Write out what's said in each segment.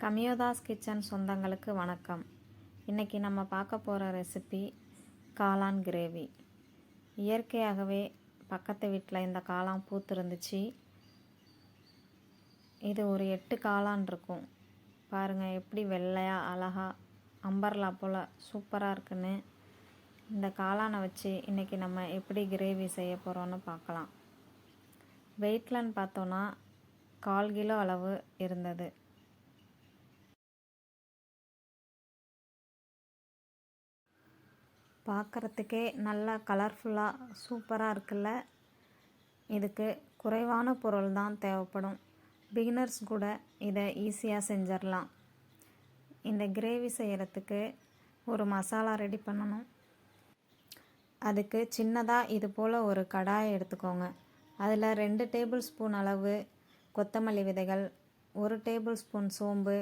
கமியோதாஸ் kitchen சொந்தங்களுக்கு வணக்கம். இன்றைக்கி நம்ம பார்க்க போகிற ரெசிபி காளான் கிரேவி. இயற்கையாகவே பக்கத்து வீட்டில் இந்த காளான் பூத்துருந்துச்சு. இது ஒரு எட்டு காளான் இருக்கும். பாருங்கள் எப்படி வெள்ளையாக அழகாக அம்பர்லா போல் சூப்பராக இருக்குன்னு. இந்த காளானை வச்சு இன்றைக்கி நம்ம எப்படி கிரேவி செய்ய போகிறோன்னு பார்க்கலாம். வெயிட்லன்னு பார்த்தோன்னா கால் கிலோ அளவு இருந்தது. பார்க்குறதுக்கே நல்லா கலர்ஃபுல்லாக சூப்பராக இருக்குல்ல? இதுக்கு குறைவான பொருள் தான் தேவைப்படும். பிகினர்ஸ் கூட இதை ஈஸியாக செஞ்சிடலாம் இந்த கிரேவி செய்கிறதுக்கு ஒரு மசாலா ரெடி பண்ணணும். அதுக்கு சின்னதாக இது போல் ஒரு கடாயை எடுத்துக்கோங்க. அதில் ரெண்டு டேபிள் ஸ்பூன் அளவு கொத்தமல்லி விதைகள் ஒரு டேபிள் ஸ்பூன் சோம்பு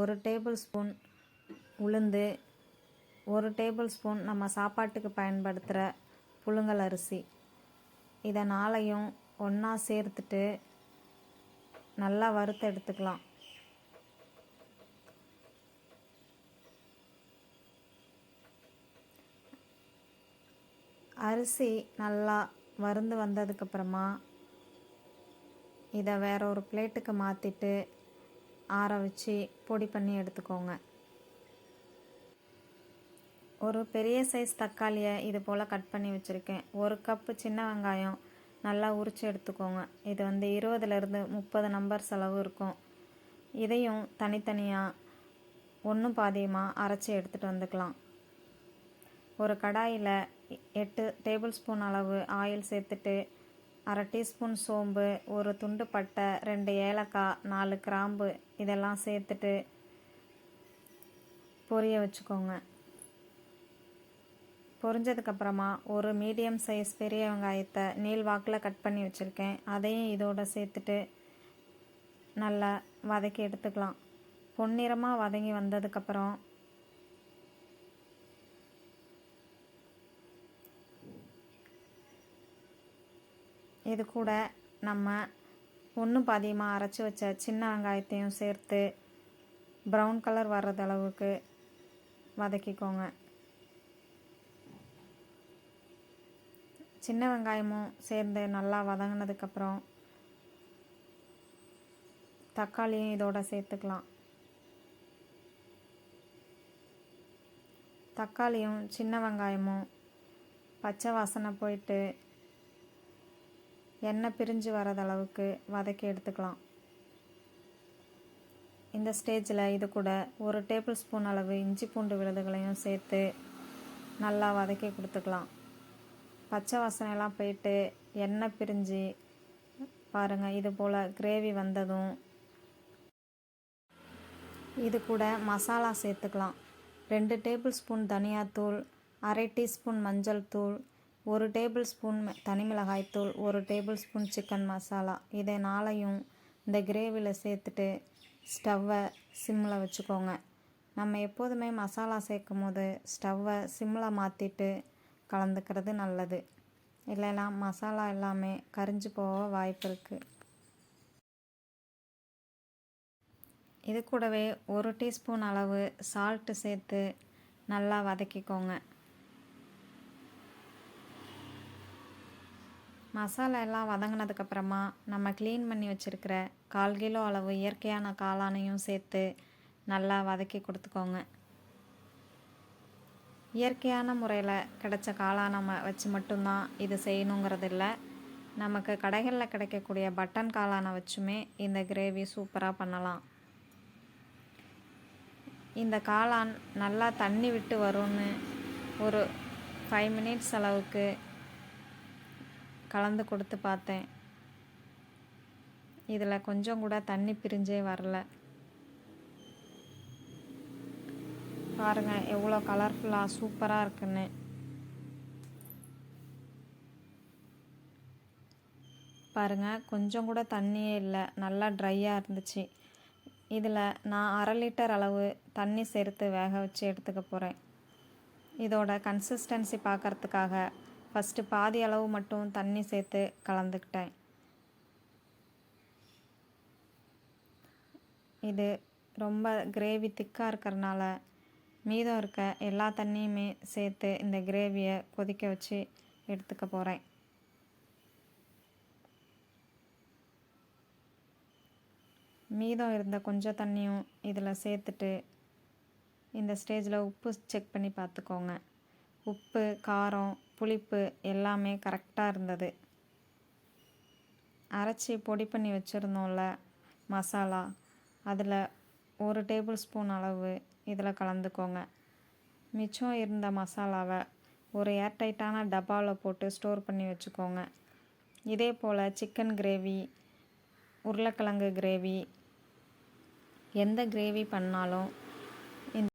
ஒரு டேபிள் ஸ்பூன் உளுந்து ஒரு டேபிள் ஸ்பூன் நம்ம சாப்பாட்டுக்கு பயன்படுத்துகிற புழுங்கல் அரிசி. இதை நாளையும் ஒன்றா சேர்த்துட்டு நல்லா வறுத்து எடுத்துக்கலாம். அரிசி நல்லா வறுந்து வந்ததுக்கப்புறமா இதை வேற ஒரு பிளேட்டுக்கு மாற்றிட்டு ஆற வச்சு பொடி பண்ணி எடுத்துக்கோங்க. ஒரு பெரிய சைஸ் தக்காளியை இது போல் கட் பண்ணி வச்சுருக்கேன். ஒரு கப்பு சின்ன வெங்காயம் நல்லா உரித்து எடுத்துக்கோங்க. இது வந்து இருபதுலேருந்து முப்பது நம்பர் செலவு இருக்கும். இதையும் தனித்தனியாக ஒன்றும் பாதியமாக அரைச்சி எடுத்துகிட்டு வந்துக்கலாம். ஒரு கடாயில் எட்டு டேபிள் ஸ்பூன் அளவு ஆயில் சேர்த்துட்டு அரை டீஸ்பூன் சோம்பு ஒரு துண்டு பட்டை ரெண்டு ஏலக்காய் நாலு கிராம்பு இதெல்லாம் சேர்த்துட்டு பொரிய வச்சுக்கோங்க. பொரிஞ்சதுக்கப்புறமா ஒரு மீடியம் சைஸ் பெரிய வெங்காயத்தை நீள் வாக்கில் கட் பண்ணி வச்சுருக்கேன். அதையும் இதோட சேர்த்துட்டு நல்லா வதக்கி எடுத்துக்கலாம். பொன்னிறமாக வதங்கி வந்ததுக்கப்புறம் இது கூட நம்ம ஒன்று பாதியமாக அரைச்சி வச்ச சின்ன வெங்காயத்தையும் சேர்த்து ப்ரௌன் கலர் வர்றது அளவுக்கு வதக்கிக்கோங்க. சின்ன வெங்காயமும் சேர்ந்து நல்லா வதங்கினதுக்கப்புறம் தக்காளியும் இதோட சேர்த்துக்கலாம். தக்காளியும் சின்ன வெங்காயமும் பச்சை வாசனை போயிட்டு எண்ணெய் பிரிஞ்சு வரது அளவுக்கு வதக்கி எடுத்துக்கலாம். இந்த ஸ்டேஜில் இது கூட ஒரு டேபிள் ஸ்பூன் அளவு இஞ்சி பூண்டு விழுதுகளையும் சேர்த்து நல்லா வதக்கி கொடுத்துக்கலாம். பச்சை வாசனைலாம் போயிட்டு எண்ணெய் பிரிஞ்சு பாருங்கள் இது போல் கிரேவி வந்ததும். இது கூட மசாலா சேர்த்துக்கலாம். ரெண்டு டேபிள் ஸ்பூன் தனியாத்தூள் அரை டீஸ்பூன் மஞ்சள் தூள் ஒரு டேபிள் ஸ்பூன் தனி மிளகாய்த்தூள் ஒரு டேபிள் ஸ்பூன் சிக்கன் மசாலா இதை நாளையும் இந்த கிரேவியில் சேர்த்துட்டு ஸ்டவ்வை சிம்மில் வச்சுக்கோங்க. நம்ம எப்போதுமே மசாலா சேர்க்கும் போது ஸ்டவ்வை சிம்மில் மாற்றிட்டு கலந்துக்கிறது நல்லது. இல்லைனா மசாலா எல்லாமே கரிஞ்சு போக வாய்ப்பு இருக்குது இது கூடவே ஒரு டீஸ்பூன் அளவு சால்ட்டு சேர்த்து நல்லா வதக்கிக்கோங்க. மசாலா எல்லாம் வதங்கினதுக்கப்புறமா நம்ம க்ளீன் பண்ணி வச்சுருக்கிற கால் கிலோ அளவு இயற்கையான காளானையும் சேர்த்து நல்லா வதக்கி கொடுத்துக்கோங்க. இயற்கையான முறையில் கிடைச்ச நம்ம வச்சு மட்டும்தான் இது செய்யணுங்கிறது இல்லை நமக்கு கடைகளில் கிடைக்கக்கூடிய பட்டன் காளானை வச்சுமே இந்த கிரேவி சூப்பராக பண்ணலாம். இந்த காளான் நல்லா தண்ணி விட்டு வரும்னு ஒரு ஃபைவ் மினிட்ஸ் அளவுக்கு கலந்து கொடுத்து பார்த்தேன். இதில் கொஞ்சம் கூட தண்ணி பிரிஞ்சே வரல. பாருங்கள் எவ்வளோ கலர்ஃபுல்லாக சூப்பராக இருக்குன்னு. பாருங்கள் கொஞ்சம் கூட தண்ணியே இல்லை நல்லா ட்ரையாக இருந்துச்சு. இதில் நான் அரை லிட்டர் அளவு தண்ணி சேர்த்து வேக வச்சு எடுத்துக்க போகிறேன் இதோட கன்சிஸ்டன்சி பார்க்குறதுக்காக ஃபஸ்ட்டு பாதி அளவு மட்டும் தண்ணி சேர்த்து கலந்துக்கிட்டேன். இது ரொம்ப கிரேவி திக்காக இருக்கிறனால மீதம் இருக்க எல்லா தண்ணியுமே சேர்த்து இந்த கிரேவியை கொதிக்க வச்சு எடுத்துக்க போகிறேன் மீதம் இருந்த கொஞ்சம் தண்ணியும் இதில் சேர்த்துட்டு இந்த ஸ்டேஜில் உப்பு செக் பண்ணி பார்த்துக்கோங்க. உப்பு காரம் புளிப்பு எல்லாமே கரெக்டாக இருந்தது. அரைச்சி பொடி பண்ணி வச்சுருந்தோம்ல மசாலா அதில் ஒரு டேபிள் ஸ்பூன் அளவு இதில் கலந்துக்கோங்க. மிச்சம் இருந்த மசாலாவை ஒரு ஏர்டைட்டான டப்பாவில் போட்டு ஸ்டோர் பண்ணி வச்சுக்கோங்க. இதே போல் சிக்கன் கிரேவி உருளைக்கிழங்கு கிரேவி எந்த கிரேவி பண்ணாலும் இந்த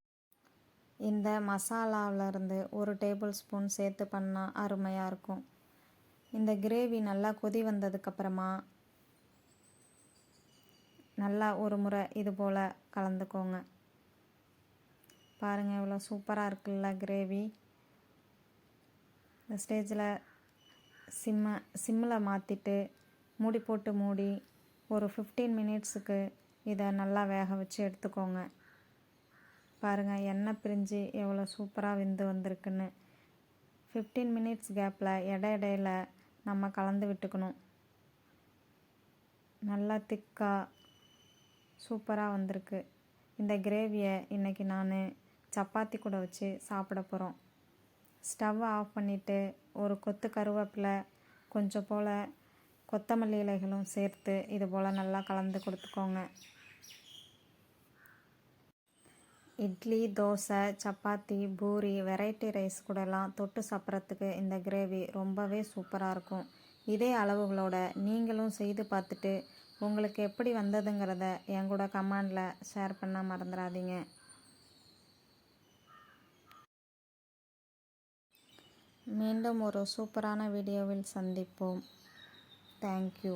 இந்த மசாலாவிலேருந்து ஒரு டேபிள் ஸ்பூன் சேர்த்து பண்ணால் அருமையாக இருக்கும். இந்த கிரேவி நல்லா கொதி வந்ததுக்கப்புறமா நல்லா ஒரு முறை இது போல் கலந்துக்கோங்க. பாருங்கள் இவ்வளோ சூப்பராக இருக்குல்ல கிரேவி இந்த ஸ்டேஜில் சிம்மை சிம்மில் மாற்றிட்டு மூடி போட்டு மூடி ஒரு ஃபிஃப்டீன் மினிட்ஸுக்கு இதை நல்லா வேக வச்சு எடுத்துக்கோங்க. பாருங்கள் எண்ணெய் பிரிஞ்சு எவ்வளோ சூப்பராக விந்து வந்திருக்குன்னு. ஃபிஃப்டீன் மினிட்ஸ் கேப்பில் இட இடையில நம்ம கலந்து விட்டுக்கணும். நல்லா திக்காக சூப்பராக வந்திருக்கு. இந்த கிரேவியை இன்றைக்கி நான் சப்பாத்தி கூட வச்சு சாப்பிட போகிறோம் ஸ்டவ்வை ஆஃப் பண்ணிவிட்டு ஒரு கொத்து கருவேப்பிலை கொஞ்சம் போல் கொத்தமல்லி இலைகளும் சேர்த்து இது போல் நல்லா கலந்து கொடுத்துக்கோங்க. இட்லி தோசை சப்பாத்தி பூரி வெரைட்டி ரைஸ் கூடலாம் தொட்டு சாப்பிட்றதுக்கு இந்த கிரேவி ரொம்பவே சூப்பராக இருக்கும். இதே அளவுகளோட நீங்களும் செய்து பார்த்துட்டு உங்களுக்கு எப்படி வந்ததுங்கிறத என் கூட கமெண்டில் ஷேர் பண்ண மறந்துடாதீங்க மீண்டும் ஒரு சூப்பரான வீடியோவில் சந்திப்போம். தேங்க்யூ